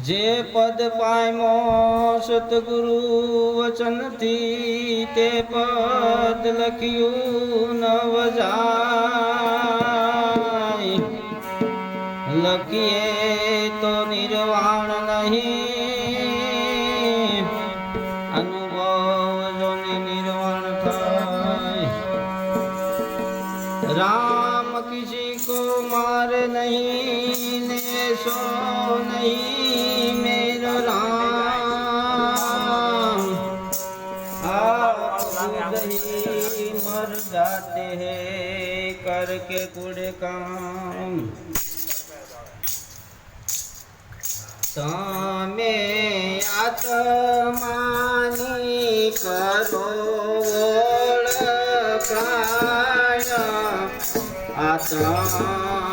જે પદ પાયમો સતગુરુ વચનથી તે પદ લખ્યું નવ જાય લખીએ मर जाते हैं करके कुड़े काम તમે આત્માની કરો ઓળખાય આત્મા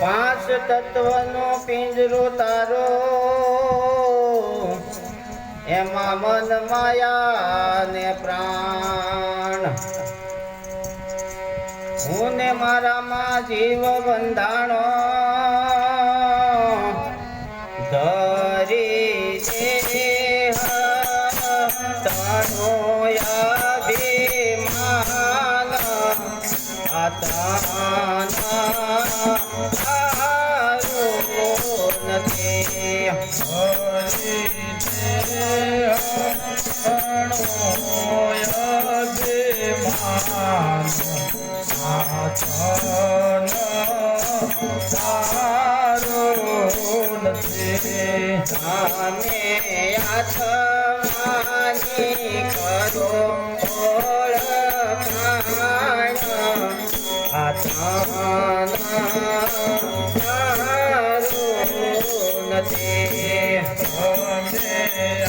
પાંચ તત્વનો પિંજરો તારો. એમાં મન માયા ને પ્રાણ. હું ને મારામાં જીવ બંધાણો. તમે આત્માની કરો ઓળખાણ તારું નથી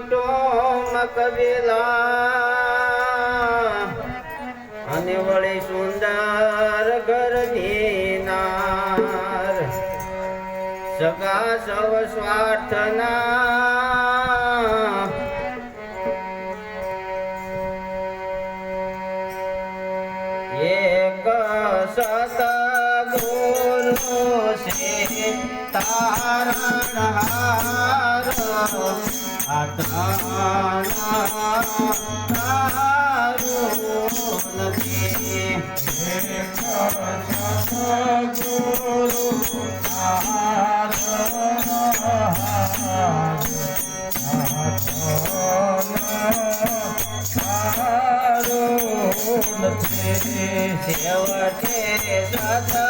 કુટુંબ કબીલા અને વળી સુંદર ઘર નાર. સગા સવ સ્વાર્થના. એક તારું નથી છેવટે સદગુરુ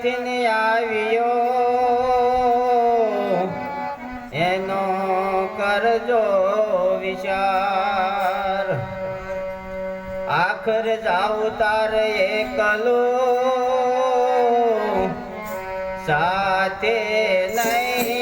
ક્યાંથી આવ્યો. એનો કરજો વિચાર. આખર જાવ તાર એકલો. સાથે નહીં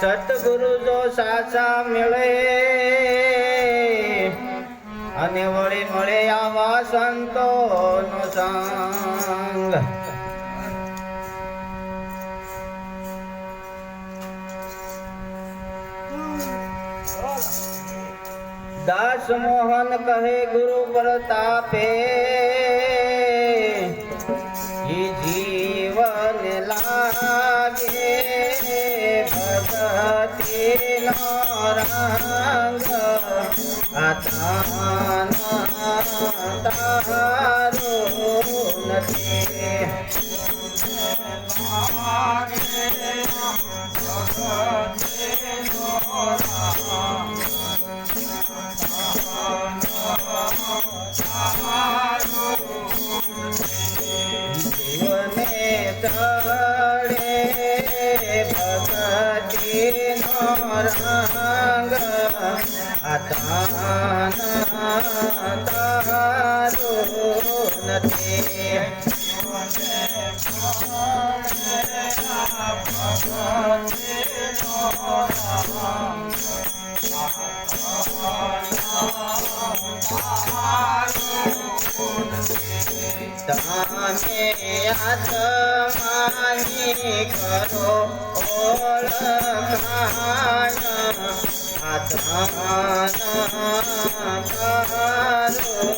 સતગુરુ જો સાચા મળે અને વળી મળે આવા સંતો નો સંગ. દાસ મોહન કહે ગુરુ પ્રતાપે જીવન લાગે ભગતિ નો રંગ જીવને તમે આત્માની કરો ઓળખાણ આત્માન તારું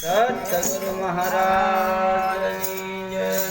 સદગુરુ મહારાજ.